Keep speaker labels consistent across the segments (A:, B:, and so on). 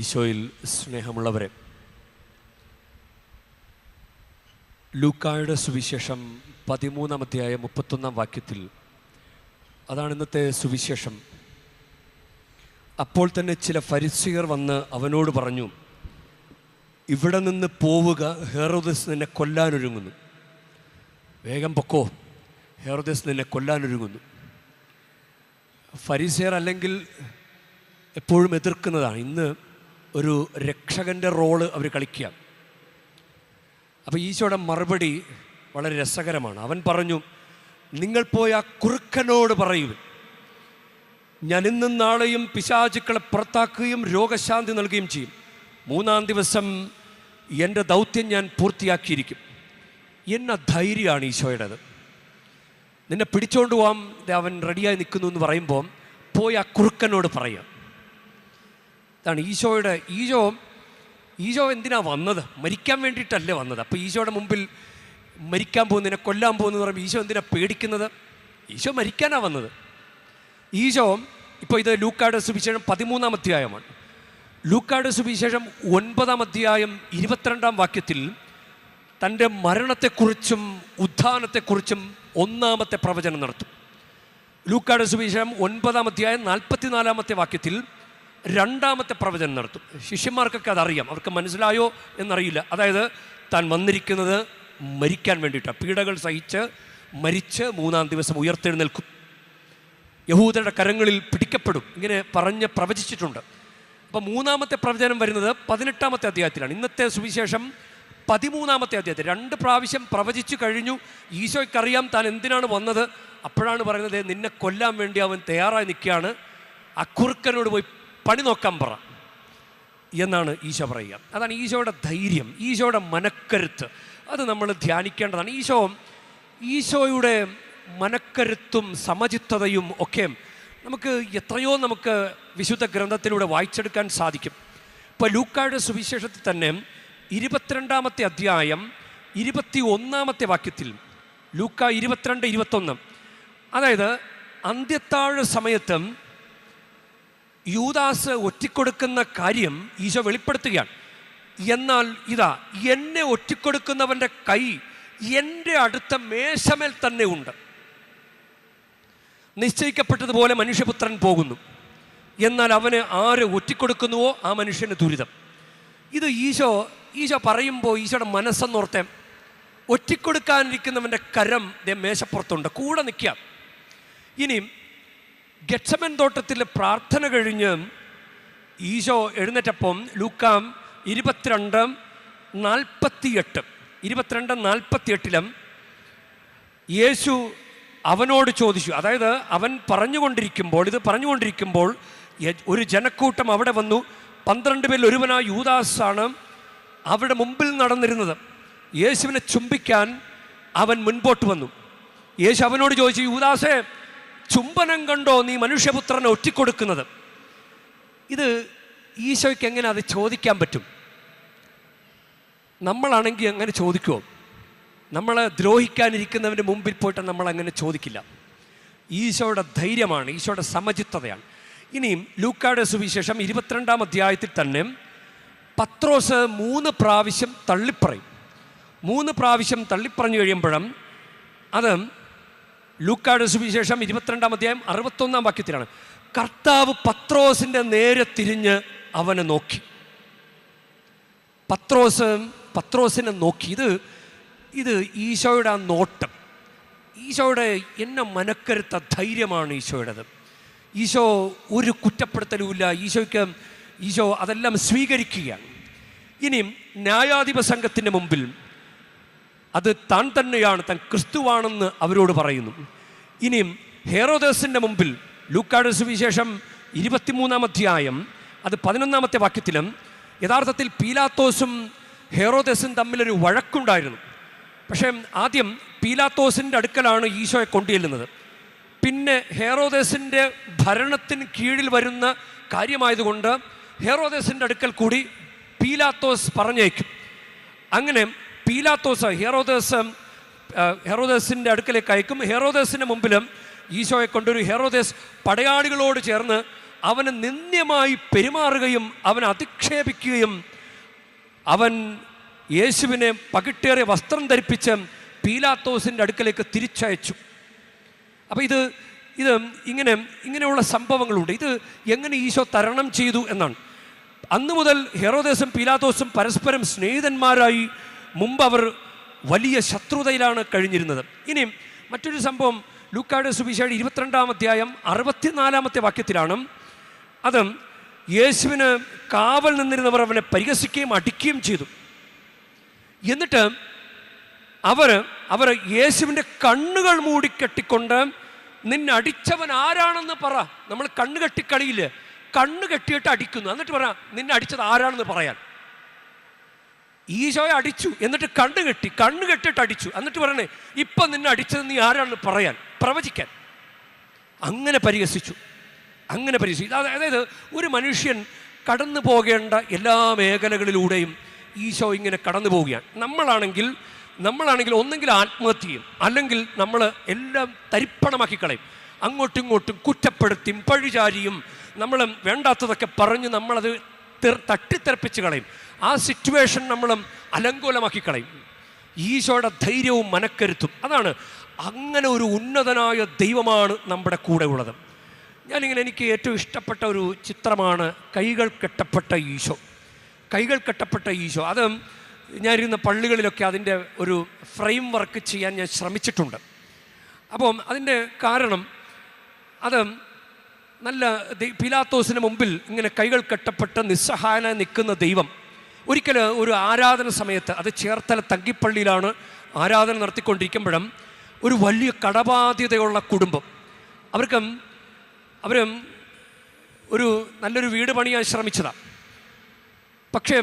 A: ഈശോയിൽ സ്നേഹമുള്ളവരെ ലൂക്കായുടെ സുവിശേഷം പതിമൂന്നാമത്തെയായ മുപ്പത്തൊന്നാം വാക്യത്തിൽ അതാണ് ഇന്നത്തെ സുവിശേഷം. അപ്പോൾ തന്നെ ചില ഫരിസികർ വന്ന് അവനോട് പറഞ്ഞു ഇവിടെ നിന്ന് പോവുക ഹെറോദസ് നിന്നെ കൊല്ലാനൊരുങ്ങുന്നു. വേഗം പൊക്കോ ഹെറോദസ് നിന്നെ കൊല്ലാനൊരുങ്ങുന്നു. ഫരിസിയർ അല്ലെങ്കിൽ എപ്പോഴും എതിർക്കുന്നതാണ്. ഇന്ന് ഒരു രക്ഷകന്റെ റോൾ അവർ കളിക്കുക. അപ്പോൾ ഈശോയുടെ മറുപടി വളരെ രസകരമാണ്. അവൻ പറഞ്ഞു നിങ്ങൾ പോയി ആ കുറുക്കനോട് പറയൂ. ഞാൻ ഇന്നും നാളെയും പിശാചുക്കളെ പുറത്താക്കുകയും രോഗശാന്തി നൽകുകയും ചെയ്യും. മൂന്നാം ദിവസം എന്റെ ദൗത്യം ഞാൻ പൂർത്തിയാക്കിയിരിക്കും. എന്ന ധൈര്യമാണ് ഈശോയുടേത്. നിന്നെ പിടിച്ചോണ്ട് പോവാം. അവൻ റെഡിയായി നിൽക്കുന്നു എന്ന് പറയുമ്പോൾ പോയി ആ കുറുക്കനോട് പറയാം ഇതാണ് ഈശോയുടെ ഈശോ ഈശോ എന്തിനാണ് വന്നത്? മരിക്കാൻ വേണ്ടിയിട്ടല്ലേ വന്നത്. അപ്പോൾ ഈശോയുടെ മുമ്പിൽ മരിക്കാൻ പോകുന്നതിനെ കൊല്ലാൻ പോകുന്നതെന്ന് പറയുമ്പോൾ ഈശോ എന്തിനാണ് പേടിക്കുന്നത്? ഈശോ മരിക്കാനാണ് വന്നത്. ഈശോ ഇപ്പോൾ ഇത് ലൂക്കാട് സുവിശേഷം പതിമൂന്നാം അധ്യായമാണ്. ലൂക്കാട് സുവിശേഷം ഒൻപതാം അധ്യായം ഇരുപത്തിരണ്ടാം വാക്യത്തിൽ തന്റെ മരണത്തെക്കുറിച്ചും ഉത്ഥാനത്തെക്കുറിച്ചും ഒന്നാമത്തെ പ്രവചനം നടത്തും. ലൂക്കാട് സുവിശേഷം ഒൻപതാം അധ്യായം നാൽപ്പത്തിനാലാമത്തെ വാക്യത്തിൽ രണ്ടാമത്തെ പ്രവചനം നടത്തും. ശിഷ്യന്മാർക്കൊക്കെ അതറിയാം. അവർക്ക് മനസ്സിലായോ എന്നറിയില്ല. അതായത് താൻ വന്നിരിക്കുന്നത് മരിക്കാൻ വേണ്ടിയിട്ടാണ്. പീഡകൾ സഹിച്ച് മരിച്ച് മൂന്നാം ദിവസം ഉയർത്തെഴുന്നേൽക്കും. യഹൂദരുടെ കരങ്ങളിൽ പിടിക്കപ്പെടും. ഇങ്ങനെ പറഞ്ഞ് പ്രവചിച്ചിട്ടുണ്ട്. അപ്പോൾ മൂന്നാമത്തെ പ്രവചനം വരുന്നത് പതിനെട്ടാമത്തെ അധ്യായത്തിലാണ്. ഇന്നത്തെ സുവിശേഷം പതിമൂന്നാമത്തെ അധ്യായത്തിൽ. രണ്ട് പ്രാവശ്യം പ്രവചിച്ചു കഴിഞ്ഞു. ഈശോയ്ക്കറിയാം താൻ എന്തിനാണ് വന്നത്? അപ്പോഴാണ് പറയുന്നത് നിന്നെ കൊല്ലാൻ വേണ്ടി അവൻ തയ്യാറായി നിൽക്കുകയാണ്. അക്കുറുക്കനോട് പോയി പണി നോക്കാൻ പറ എന്നാണ് ഈശോ പറയുക. അതാണ് ഈശോയുടെ ധൈര്യം ഈശോയുടെ മനക്കരുത്ത്. അത് നമ്മൾ ധ്യാനിക്കേണ്ടതാണ്. ഈശോ ഈശോയുടെ മനക്കരുത്തും സമചിത്തതയും ഒക്കെ നമുക്ക് എത്രയോ നമുക്ക് വിശുദ്ധ ഗ്രന്ഥത്തിലൂടെ വായിച്ചെടുക്കാൻ സാധിക്കും. ഇപ്പോൾ ലൂക്കായുടെ സുവിശേഷത്തിൽ തന്നെ ഇരുപത്തിരണ്ടാമത്തെ അധ്യായം ഇരുപത്തി ഒന്നാമത്തെ വാക്യത്തിൽ ലൂക്ക ഇരുപത്തിരണ്ട് ഇരുപത്തൊന്ന്. അതായത് അന്ത്യത്താഴ സമയത്തും യൂദാസ് ഒറ്റിക്കൊടുക്കുന്ന കാര്യം ഈശോ വെളിപ്പെടുത്തുകയാണ്. എന്നാൽ ഇതാ എന്നെ ഒറ്റിക്കൊടുക്കുന്നവന്റെ കൈ എന്റെ അടുത്ത മേശമേൽ തന്നെ ഉണ്ട്. നിശ്ചയിക്കപ്പെട്ടതുപോലെ മനുഷ്യപുത്രൻ പോകുന്നു. എന്നാൽ അവന് ആര് ഒറ്റിക്കൊടുക്കുന്നുവോ ആ മനുഷ്യന് ദുരിതം. ഇത് ഈശോ ഈശോ പറയുമ്പോൾ ഈശോയുടെ മനസ്സെന്നോർത്തെ ഒറ്റിക്കൊടുക്കാനിരിക്കുന്നവന്റെ കരം മേശപ്പുറത്തുണ്ട്. കൂടെ നിൽക്കുക. ഇനി ഗച്ചമൻ തോട്ടത്തിൽ പ്രാർത്ഥന കഴിഞ്ഞ് ഈശോ എഴുന്നേറ്റപ്പം ലൂക്കാം ഇരുപത്തിരണ്ട് നാൽപ്പത്തിയെട്ട് ഇരുപത്തിരണ്ട് നാൽപ്പത്തിയെട്ടിലും യേശു അവനോട് ചോദിച്ചു. അതായത് അവൻ പറഞ്ഞുകൊണ്ടിരിക്കുമ്പോൾ ഇത് പറഞ്ഞുകൊണ്ടിരിക്കുമ്പോൾ ഒരു ജനക്കൂട്ടം അവിടെ വന്നു. പന്ത്രണ്ട് പേരിൽ ഒരുവനാ യൂദാസാണ് അവിടെ മുമ്പിൽ നടന്നിരുന്നത്. യേശുവിനെ ചുംബിക്കാൻ അവൻ മുൻപോട്ട് വന്നു. യേശു അവനോട് ചോദിച്ചു യൂദാസേ ചുംബനം കണ്ടോ നീ മനുഷ്യപുത്രനെ ഒറ്റിക്കൊടുക്കുന്നത്? ഇത് ഈശോയ്ക്ക് എങ്ങനെ അത് ചോദിക്കാൻ പറ്റും? നമ്മളാണെങ്കിൽ അങ്ങനെ ചോദിക്കുമോ നമ്മളെ ദ്രോഹിക്കാനിരിക്കുന്നവന്റെ മുമ്പിൽ പോയിട്ട് നമ്മൾ അങ്ങനെ ചോദിക്കില്ല. ഈശോയുടെ ധൈര്യമാണ് ഈശോയുടെ സമചിത്തതയാണ്. ഇനിയും ലൂക്കായുടെ സുവിശേഷം ഇരുപത്തിരണ്ടാം അധ്യായത്തിൽ തന്നെ പത്രോസ് മൂന്ന് പ്രാവശ്യം തള്ളിപ്പറയും. മൂന്ന് പ്രാവശ്യം തള്ളിപ്പറഞ്ഞു കഴിയുമ്പോഴും അത് ലൂക്കാട് സുവിശേഷം ഇരുപത്തിരണ്ടാം അധ്യായം അറുപത്തൊന്നാം വാക്യത്തിലാണ്. കർത്താവ് പത്രോസിന്റെ നേരെ തിരിഞ്ഞ് അവനെ നോക്കി. പത്രോസ് പത്രോസിനെ നോക്കി. ഇത് ഇത് ഈശോയുടെ ആ നോട്ടം. ഈശോയുടെ എന്നെ മനക്കരുത്ത ധൈര്യമാണ് ഈശോയുടേത്. ഈശോ ഒരു കുറ്റപ്പെടുത്തലുമില്ല. ഈശോയ്ക്ക് ഈശോ അതെല്ലാം സ്വീകരിക്കുകയാണ്. ഇനിയും ന്യായാധിപ സംഘത്തിന്റെ മുമ്പിൽ അത് താൻ തന്നെയാണ് താൻ ക്രിസ്തുവാണെന്ന് അവരോട് പറയുന്നു. ഇനിയും ഹേറോദേസിന്റെ മുമ്പിൽ ലൂക്കാട് സുവിശേഷം ഇരുപത്തിമൂന്നാം അധ്യായം അത് പതിനൊന്നാമത്തെ വാക്യത്തിലും യഥാർത്ഥത്തിൽ പീലാത്തോസും ഹേറോദേസും തമ്മിലൊരു വഴക്കുണ്ടായിരുന്നു. പക്ഷേ ആദ്യം പീലാത്തോസിന്റെ അടുക്കലാണ് ഈശോയെ കൊണ്ടുചെല്ലുന്നത്. പിന്നെ ഹേറോദേസിന്റെ ഭരണത്തിന് കീഴിൽ വരുന്ന കാര്യമായതുകൊണ്ട് ഹേറോദേസിന്റെ അടുക്കൽ കൂടി പീലാത്തോസ് പറഞ്ഞേക്കും അങ്ങനെ പീലാത്തോസ് ഹെറോദേസ് ഹെറോദേസിന്റെ അടുക്കലേക്ക് അയക്കും. ഹെറോദേസിന്റെ മുമ്പിലും ഈശോയെ കൊണ്ടൊരു ഹെറോദേസ് പടയാളികളോട് ചേർന്ന് അവന് നിന്ദ്യമായി പെരുമാറുകയും അവനെ അധിക്ഷേപിക്കുകയും അവൻ യേശുവിനെ പകിട്ടേറിയ വസ്ത്രം ധരിപ്പിച്ച് പീലാത്തോസിന്റെ അടുക്കലേക്ക് തിരിച്ചയച്ചു. അപ്പോൾ ഇത് ഇത് ഇങ്ങനെ ഇങ്ങനെയുള്ള സംഭവങ്ങളുണ്ട്. ഇത് എങ്ങനെ ഈശോ തരണം ചെയ്തു എന്നാണ്. അന്നു മുതൽ ഹെറോദേസും പീലാത്തോസും പരസ്പരം സ്നേഹിതന്മാരായി മുമ്പ് അവർ വലിയ ശത്രുതയിലാണ് കഴിഞ്ഞിരുന്നത്. ഇനിയും മറ്റൊരു സംഭവം ലൂക്കാട് സുവിശേഷം ഇരുപത്തിരണ്ടാം അധ്യായം അറുപത്തിനാലാമത്തെ വാക്യത്തിലാണ്. അത് യേശുവിന് കാവൽ നിന്നിരുന്നവർ അവനെ പരിഹസിക്കുകയും അടിക്കുകയും ചെയ്തു. എന്നിട്ട് അവർ അവർ യേശുവിന്റെ കണ്ണുകൾ മൂടിക്കെട്ടിക്കൊണ്ട് നിന്നെ അടിച്ചവൻ ആരാണെന്ന് പറ. നമ്മൾ കണ്ണ് കെട്ടിക്കളിയില്ലേ? കണ്ണ് കെട്ടിയിട്ട് അടിക്കുന്നു. എന്നിട്ട് പറ നിന്നെ അടിച്ചത് ആരാണെന്ന് പറയാൻ. ഈശോയെ അടിച്ചു എന്നിട്ട് കണ്ണു കെട്ടി കണ്ണു കെട്ടിട്ട് അടിച്ചു. എന്നിട്ട് പറയണേ ഇപ്പം നിന്നെ അടിച്ചത് നീ ആരാണെന്ന് പറയാൻ പ്രവചിക്കാൻ. അങ്ങനെ പരിഹസിച്ചു. അങ്ങനെ പരിഹസിച്ചു. അതായത് ഒരു മനുഷ്യൻ കടന്നു പോകേണ്ട എല്ലാ മേഖലകളിലൂടെയും ഈശോ ഇങ്ങനെ കടന്നു പോവുകയാണ്. നമ്മളാണെങ്കിൽ നമ്മളാണെങ്കിൽ ഒന്നെങ്കിൽ ആത്മഹത്യ ചെയ്യും. അല്ലെങ്കിൽ നമ്മൾ എല്ലാം തരിപ്പണമാക്കി കളയും. അങ്ങോട്ടും ഇങ്ങോട്ടും കുറ്റപ്പെടുത്തിയും പഴിചാരിയും നമ്മൾ വേണ്ടാത്തതൊക്കെ പറഞ്ഞ് നമ്മളത് തെർ- തട്ടിത്തെറിപ്പിച്ച് കളയും. ആ സിറ്റുവേഷൻ നമ്മൾ അലങ്കോലമാക്കി കളയും. ഈശോയുടെ ധൈര്യവും മനക്കരുത്തും. അതാണ് അങ്ങനെ ഒരു ഉന്നതനായ ദൈവമാണ് നമ്മുടെ കൂടെ ഉള്ളത്. ഞാനിങ്ങനെ എനിക്ക് ഏറ്റവും ഇഷ്ടപ്പെട്ട ഒരു ചിത്രമാണ് കൈകൾ കെട്ടപ്പെട്ട ഈശോ. കൈകൾ കെട്ടപ്പെട്ട ഈശോ. അത് ഞാനിരുന്ന പള്ളികളിലൊക്കെ അതിന്റെ ഒരു ഫ്രെയിം വർക്ക് ചെയ്യാൻ ഞാൻ ശ്രമിച്ചിട്ടുണ്ട്. അപ്പം അതിന്റെ കാരണം അത് നല്ല പിലാത്തോസിന് മുമ്പിൽ ഇങ്ങനെ കൈകൾ കെട്ടപ്പെട്ട് നിസ്സഹായനായി നിൽക്കുന്ന ദൈവം ഒരിക്കൽ ഒരു ആരാധന സമയത്ത് അത് ചേർത്തല തങ്കിപ്പള്ളിയിലാണ് ആരാധന നടത്തിക്കൊണ്ടിരിക്കുമ്പോഴും ഒരു വലിയ കടബാധ്യതയുള്ള കുടുംബം. അവർക്കും അവരും ഒരു നല്ലൊരു വീട് പണിയാൻ ശ്രമിച്ചതാണ് പക്ഷേ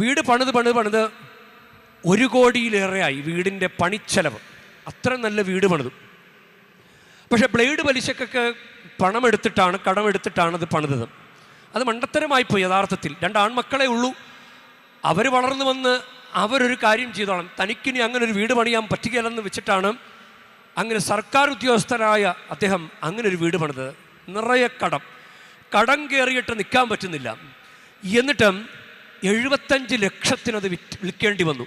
A: വീട് പണിത് പണിത് പണിത് ഒരു കോടിയിലേറെയായി വീടിന്റെ പണിച്ചെലവ്. അത്ര നല്ല വീട് പണിതു. പക്ഷേ ബ്ലേഡ് പലിശക്കൊക്കെ പണമെടുത്തിട്ടാണ് കടമെടുത്തിട്ടാണ് അത് പണിതത്. അത് മണ്ടത്തരമായി പോയി യഥാർത്ഥത്തിൽ. രണ്ട് ആൺമക്കളെ ഉള്ളൂ അവർ വളർന്നു വന്ന് അവരൊരു കാര്യം ചെയ്തോളാം. തനിക്കിനി അങ്ങനെ ഒരു വീട് പണിയാൻ പറ്റുകയില്ലെന്ന് വെച്ചിട്ടാണ് അങ്ങനെ സർക്കാർ ഉദ്യോഗസ്ഥനായ അദ്ദേഹം അങ്ങനെ ഒരു വീട് പണിതത്. നിറയെ കടം. കടം കയറിയിട്ട് നിൽക്കാൻ പറ്റുന്നില്ല. എന്നിട്ടും എഴുപത്തഞ്ച് ലക്ഷത്തിനത് വിറ്റ് വിൽക്കേണ്ടി വന്നു.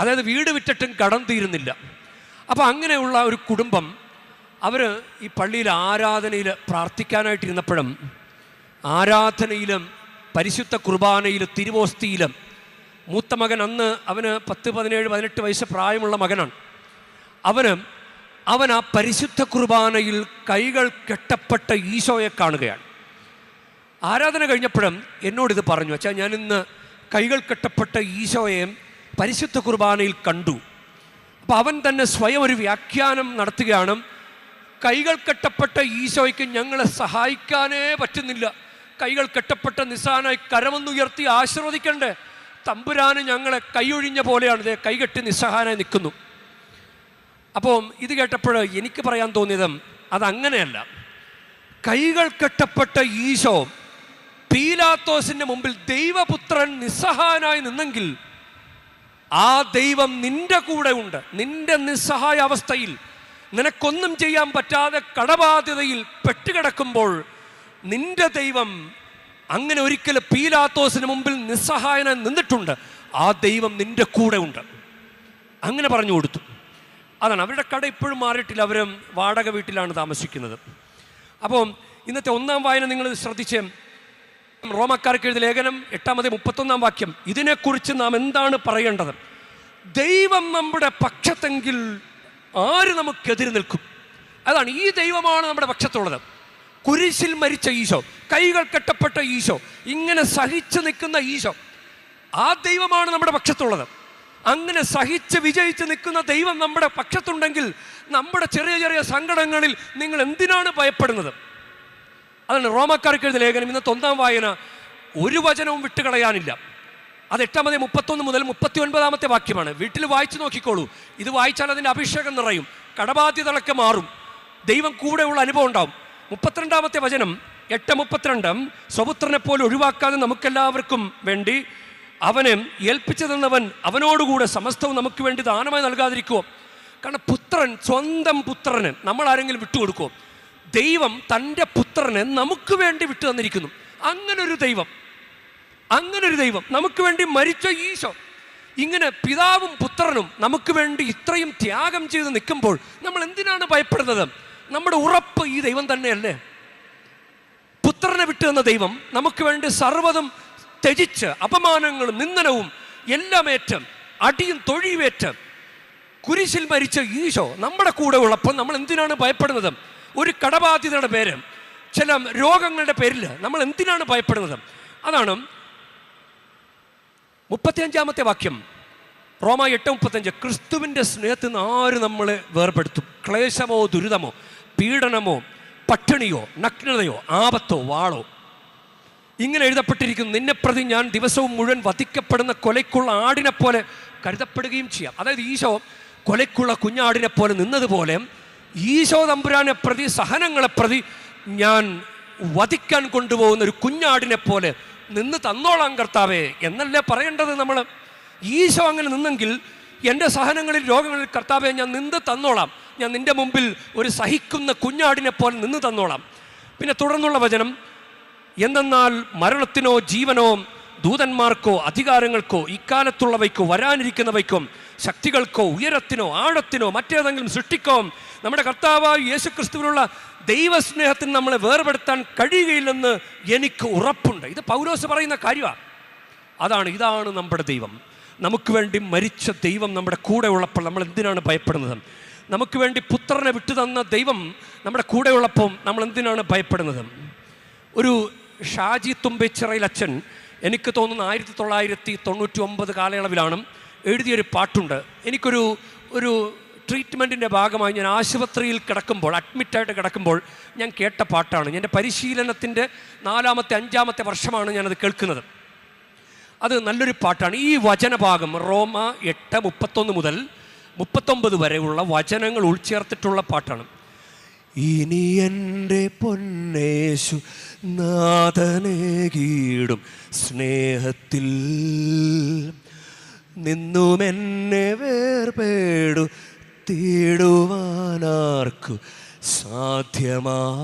A: അതായത് വീട് വിറ്റിട്ടും കടം തീരുന്നില്ല. അപ്പോൾ അങ്ങനെയുള്ള ഒരു കുടുംബം അവർ ഈ പള്ളിയിൽ ആരാധനയിൽ പ്രാർത്ഥിക്കാനായിട്ടിരുന്നപ്പോഴും ആരാധനയിലും പരിശുദ്ധ കുർബാനയിലും തിരുവോസ്തിയിലും മൂത്ത മകൻ അന്ന് അവന് പത്ത് പതിനേഴ് പതിനെട്ട് വയസ്സ് പ്രായമുള്ള മകനാണ്. അവന് അവൻ ആ പരിശുദ്ധ കുർബാനയിൽ കൈകൾ കെട്ടപ്പെട്ട ഈശോയെ കാണുകയാണ്. ആരാധന കഴിഞ്ഞപ്പോഴും എന്നോടിത് പറഞ്ഞു വെച്ചാൽ ഞാൻ ഇന്ന് കൈകൾ കെട്ടപ്പെട്ട ഈശോയെ പരിശുദ്ധ കുർബാനയിൽ കണ്ടു. അപ്പോൾ അവൻ തന്നെ സ്വയം ഒരു വ്യാഖ്യാനം നടത്തുകയാണ് കൈകൾ കെട്ടപ്പെട്ട ഈശോയ്ക്ക് ഞങ്ങളെ സഹായിക്കാനേ പറ്റുന്നില്ല. കൈകൾ കെട്ടപ്പെട്ട നിസാനായി കരമൊന്നുയർത്തി ആശീർവദിക്കണ്ടേ? തമ്പുരാന് ഞങ്ങളെ കൈയൊഴിഞ്ഞ പോലെയാണ്. ഇതേ കൈകെട്ടി നിസ്സഹായനായി നിൽക്കുന്നു. അപ്പോൾ ഇത് കേട്ടപ്പോൾ എനിക്ക് പറയാൻ തോന്നിയത് അതങ്ങനെയല്ല. കൈകൾ കെട്ടപ്പെട്ട ഈശോ പീലാത്തോസിന്റെ മുമ്പിൽ ദൈവപുത്രൻ നിസ്സഹായനായി നിന്നെങ്കിൽ ആ ദൈവം നിന്റെ കൂടെ ഉണ്ട്. നിന്റെ നിസ്സഹായ അവസ്ഥയിൽ നിനക്കൊന്നും ചെയ്യാൻ പറ്റാതെ കടബാധ്യതയിൽ പെട്ടുകിടക്കുമ്പോൾ നിന്റെ ദൈവം അങ്ങനെ ഒരിക്കൽ പീലാത്തോസിന് മുമ്പിൽ നിസ്സഹായന നിന്നിട്ടുണ്ട്. ആ ദൈവം നിന്റെ കൂടെ ഉണ്ട്. അങ്ങനെ പറഞ്ഞു കൊടുത്തു. അതാണ് അവരുടെ കട ഇപ്പോഴും മാറിയിട്ടില്ല. അവരും വാടക വീട്ടിലാണ് താമസിക്കുന്നത്. അപ്പോൾ ഇന്നത്തെ ഒന്നാം വായന നിങ്ങൾ ശ്രദ്ധിച്ച്. റോമക്കാർക്ക് എഴുതിയ ലേഖനം എട്ടാമത് മുപ്പത്തൊന്നാം വാക്യം. ഇതിനെക്കുറിച്ച് നാം എന്താണ് പറയേണ്ടത്? ദൈവം നമ്മുടെ പക്ഷത്തെങ്കിൽ ആര് നമുക്കെതിരെ നിൽക്കും? അതാണ് ഈ ദൈവമാണ് നമ്മുടെ പക്ഷത്തുള്ളത്. കുരിശിൽ മരിച്ച ഈശോ കൈകൾ കെട്ടപ്പെട്ട ഈശോ ഇങ്ങനെ സഹിച്ചു നിൽക്കുന്ന ഈശോ. ആ ദൈവമാണ് നമ്മുടെ പക്ഷത്തുള്ളത്. അങ്ങനെ സഹിച്ച് വിജയിച്ച് നിൽക്കുന്ന ദൈവം നമ്മുടെ പക്ഷത്തുണ്ടെങ്കിൽ നമ്മുടെ ചെറിയ ചെറിയ സങ്കടങ്ങളിൽ നിങ്ങൾ എന്തിനാണ് ഭയപ്പെടുന്നത്? അതാണ് റോമക്കാർക്ക് എഴുതിയ ലേഖനം. ഇന്നത്തെ ഒന്നാം വായന ഒരു വചനവും വിട്ടുകളയാനില്ല. അത് എട്ടാമത്തെ മുപ്പത്തൊന്ന് മുതൽ മുപ്പത്തി ഒൻപതാമത്തെ വാക്യമാണ്. വീട്ടിൽ വായിച്ചു നോക്കിക്കോളൂ. ഇത് വായിച്ചാൽ അതിന്റെ അഭിഷേകം നിറയും. കടബാധ്യതകളൊക്കെ മാറും. ദൈവം കൂടെയുള്ള അനുഭവം ഉണ്ടാവും. മുപ്പത്തിരണ്ടാമത്തെ വചനം എട്ട് മുപ്പത്തിരണ്ട് സ്വപുത്രനെ പോലെ ഒഴിവാക്കാതെ നമുക്കെല്ലാവർക്കും വേണ്ടി അവനെ ഏൽപ്പിച്ചു തന്നവൻ അവനോടുകൂടെ സമസ്തവും നമുക്ക് വേണ്ടി ദാനമായി നൽകാതിരിക്കുമോ കാരണം പുത്രൻ സ്വന്തം പുത്രന് നമ്മൾ ആരെങ്കിലും വിട്ടുകൊടുക്കുമോ ദൈവം തന്റെ പുത്രനെ നമുക്ക് വേണ്ടി വിട്ടു തന്നിരിക്കുന്നു. അങ്ങനൊരു ദൈവം അങ്ങനൊരു ദൈവം നമുക്ക് വേണ്ടി മരിച്ച ഈശോ. ഇങ്ങനെ പിതാവും പുത്രനും നമുക്ക് വേണ്ടി ഇത്രയും ത്യാഗം ചെയ്ത് നിൽക്കുമ്പോൾ നമ്മൾ എന്തിനാണ് ഭയപ്പെടുന്നത്? നമ്മുടെ ഉറപ്പ് ഈ ദൈവം തന്നെയല്ലേ? പുത്രനെ വിട്ടു തന്ന ദൈവം നമുക്ക് വേണ്ടി സർവതും ത്യജിച്ച് അപമാനങ്ങളും നിന്ദനവും എല്ലാം ഏറ്റം അടിയും തൊഴിയുമേറ്റ് കുരിശിൽ മരിച്ച ഈശോ നമ്മുടെ കൂടെ ഉള്ളപ്പോൾ നമ്മൾ എന്തിനാണ് ഭയപ്പെടുന്നത്? ഒരു കടബാധ്യതയുടെ പേര്. ചില രോഗങ്ങളുടെ പേരിൽ നമ്മൾ എന്തിനാണ് ഭയപ്പെടുന്നത്? അതാണ് മുപ്പത്തിയഞ്ചാമത്തെ വാക്യം. റോമ എട്ട് മുപ്പത്തഞ്ച് ക്രിസ്തുവിന്റെ സ്നേഹത്തിൽ നിന്ന് ആര് നമ്മളെ വേർപെടുത്തും? ക്ലേശമോ ദുരിതമോ? പീഡനമോ പട്ടിണിയോ നഗ്നതയോ ആപത്തോ വാളോ. ഇങ്ങനെ എഴുതപ്പെട്ടിരിക്കുന്നു. നിന്നെ പ്രതി ഞാൻ ദിവസവും മുഴുവൻ വധിക്കപ്പെടുന്ന കൊലയ്ക്കുള്ള ആടിനെ പോലെ കരുതപ്പെടുകയും ചെയ്യാം. അതായത് ഈശോ കൊലയ്ക്കുള്ള കുഞ്ഞാടിനെ പോലെ നിന്നതുപോലെ ഈശോ തമ്പുരാനെ പ്രതി സഹനങ്ങളെ പ്രതി ഞാൻ വധിക്കാൻ കൊണ്ടുപോകുന്ന ഒരു കുഞ്ഞാടിനെ പോലെ നിന്ന് തന്നോളാം കർത്താവേ എന്നല്ലേ പറയേണ്ടത് നമ്മൾ ഈശോ അങ്ങനെ നിന്നെങ്കിൽ എന്റെ സഹനങ്ങളിൽ രോഗങ്ങളിൽ കർത്താവെ ഞാൻ നിന്ന് തന്നോളാം. ഞാൻ നിന്റെ മുമ്പിൽ ഒരു സഹിക്കുന്ന കുഞ്ഞാടിനെ പോലെ നിന്ന് തന്നോളാം. പിന്നെ തുടർന്നുള്ള വചനം എന്തെന്നാൽ മരണത്തിനോ ജീവനോ ദൂതന്മാർക്കോ അധികാരങ്ങൾക്കോ ഇക്കാലത്തുള്ളവയ്ക്കോ വരാനിരിക്കുന്നവയ്ക്കോ ശക്തികൾക്കോ ഉയരത്തിനോ ആഴത്തിനോ മറ്റേതെങ്കിലും സൃഷ്ടിക്കോ. നമ്മുടെ കർത്താവായ യേശുക്രിസ്തുവിനുള്ള ദൈവസ്നേഹത്തിന് നമ്മളെ വേർപെടുത്താൻ കഴിയുകയില്ലെന്ന് എനിക്ക് ഉറപ്പുണ്ട്. ഇത് പൗലോസ് പറയുന്ന കാര്യമാണ് അതാണ് ഇതാണ് നമ്മുടെ ദൈവം. നമുക്ക് വേണ്ടി മരിച്ച ദൈവം നമ്മുടെ കൂടെ ഉള്ളപ്പോൾ നമ്മൾ എന്തിനാണ് ഭയപ്പെടുന്നത്? നമുക്ക് വേണ്ടി പുത്രനെ വിട്ടുതന്ന ദൈവം നമ്മുടെ കൂടെയുള്ളപ്പം നമ്മൾ എന്തിനാണ് ഭയപ്പെടുന്നത്? ഒരു ഷാജി തുമ്പച്ചിറയിൽ അച്ഛൻ എനിക്ക് തോന്നുന്നു ആയിരത്തി തൊള്ളായിരത്തി തൊണ്ണൂറ്റി ഒമ്പത് കാലയളവിലാണ് എഴുതിയൊരു പാട്ടുണ്ട്. എനിക്കൊരു ഒരു ട്രീറ്റ്മെന്റിന്റെ ഭാഗമായി ഞാൻ ആശുപത്രിയിൽ കിടക്കുമ്പോൾ അഡ്മിറ്റായിട്ട് കിടക്കുമ്പോൾ ഞാൻ കേട്ട പാട്ടാണ്. എന്റെ പരിശീലനത്തിന്റെ നാലാമത്തെ അഞ്ചാമത്തെ വർഷമാണ് ഞാനത് കേൾക്കുന്നത്. അത് നല്ലൊരു പാട്ടാണ്. ഈ വചനഭാഗം റോമ എട്ട് മുപ്പത്തൊന്ന് മുതൽ മുപ്പത്തൊമ്പത് വരെയുള്ള വചനങ്ങൾ ഉൾച്ചേർത്തിട്ടുള്ള പാട്ടാണ്. ഇനി എന്റെ പൊന്നേശു നാഥനെ കീടും സ്നേഹത്തിൽ നിന്നുമെന്നെ വേർപേടു തീടുവാനാർക്കു സാധ്യമായ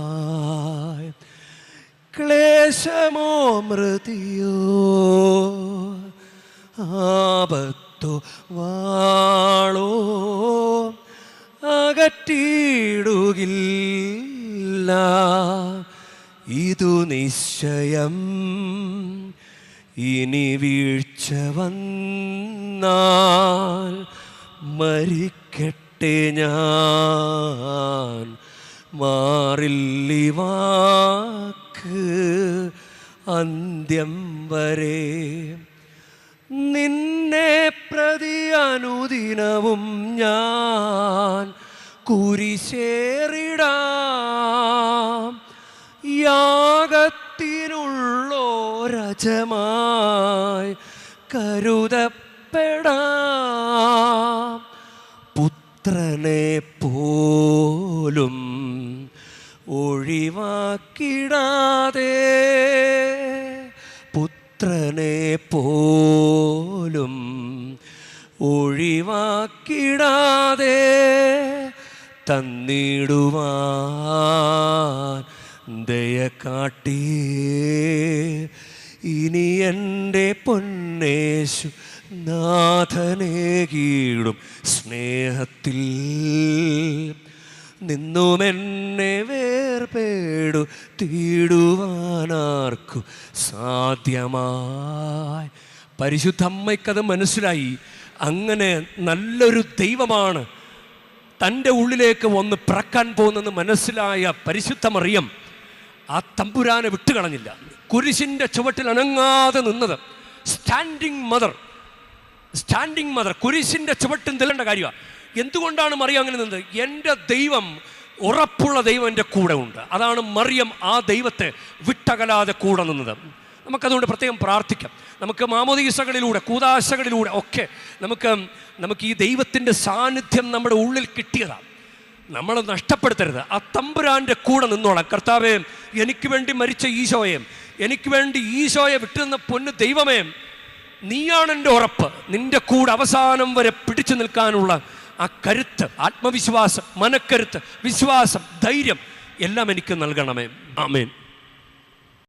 A: ക്ലേശമോ മൃതിയോ ആപത്തോ വാളോ അകറ്റിയിടുകില്ല. ഇതു നിശ്ചയം. ഇനി വീഴ്ച വന്നാൽ മരിക്കട്ടെ ഞാൻ. മാറില്ലി വാക്ക് അന്ത്യം വരെ. നിന്നെ പ്രതി അനുദിനവും ഞാൻ കുരിശേറിടാം. യാഗത്തിനുള്ളോരജമായി കരുതപ്പെടാം. പുത്രനെ പോലും ഒഴിവാക്കിടാതെ പുത്രനെ പോലും ഒഴിവാക്കിടാതെ തന്നിടുവാൻ ദയ കാട്ടി. ഇനി എന്റെ പൊന്നേശു നാഥനെ സ്നേഹത്തിൽ നിന്നും എന്നെ വേർപേടു തീടുവാനാർക്കു സാധ്യമായി. പരിശുദ്ധ അമ്മയ്ക്കത് മനസ്സിലായി. അങ്ങനെ നല്ലൊരു ദൈവമാണ് തന്റെ ഉള്ളിലേക്ക് ഒന്ന് പിറക്കാൻ പോകുന്നെന്ന് മനസ്സിലായ പരിശുദ്ധമറിയം ആ തമ്പുരാനെ വിട്ടുകളഞ്ഞില്ല. കുരിശിന്റെ ചുവട്ടിൽ അനങ്ങാതെ നിന്നത്. Standing mother. Standing mother. കുരിശിന്റെ ചുവട്ടിൽ നിൽക്കേണ്ട കാര്യമാണ്. എന്തുകൊണ്ടാണ് മറിയം അങ്ങനെ നിന്നത്? എന്റെ ദൈവം ഉറപ്പുള്ള ദൈവം എന്റെ കൂടെ ഉണ്ട്. അതാണ് മറിയം ആ ദൈവത്തെ വിട്ടകലാതെ കൂടെ നിന്നത്. നമുക്കതുകൊണ്ട് പ്രത്യേകം പ്രാർത്ഥിക്കാം. നമുക്ക് മാമോദീസകളിലൂടെ കൂതാശകളിലൂടെ ഒക്കെ നമുക്ക് നമുക്ക് ഈ ദൈവത്തിന്റെ സാന്നിധ്യം നമ്മുടെ ഉള്ളിൽ കിട്ടിയതാണ് നമ്മൾ നഷ്ടപ്പെടുത്തരുത്. ആ തമ്പുരാന്റെ കൂടെ നിന്നോളാം. കർത്താവേ എനിക്ക് വേണ്ടി മരിച്ച ഈശോയെ എനിക്ക് വേണ്ടി ഈശോയെ വിട്ടുനിന്ന പൊന്ന് ദൈവമേ നീയാണ് എന്റെ ഉറപ്പ്. നിന്റെ കൂടെ അവസാനം വരെ പിടിച്ചു നിൽക്കാനുള്ള ആ കരുത്ത് ആത്മവിശ്വാസം മനക്കരുത്ത് വിശ്വാസം ധൈര്യം എല്ലാം എനിക്ക് നൽകണമേ. ആമേൻ.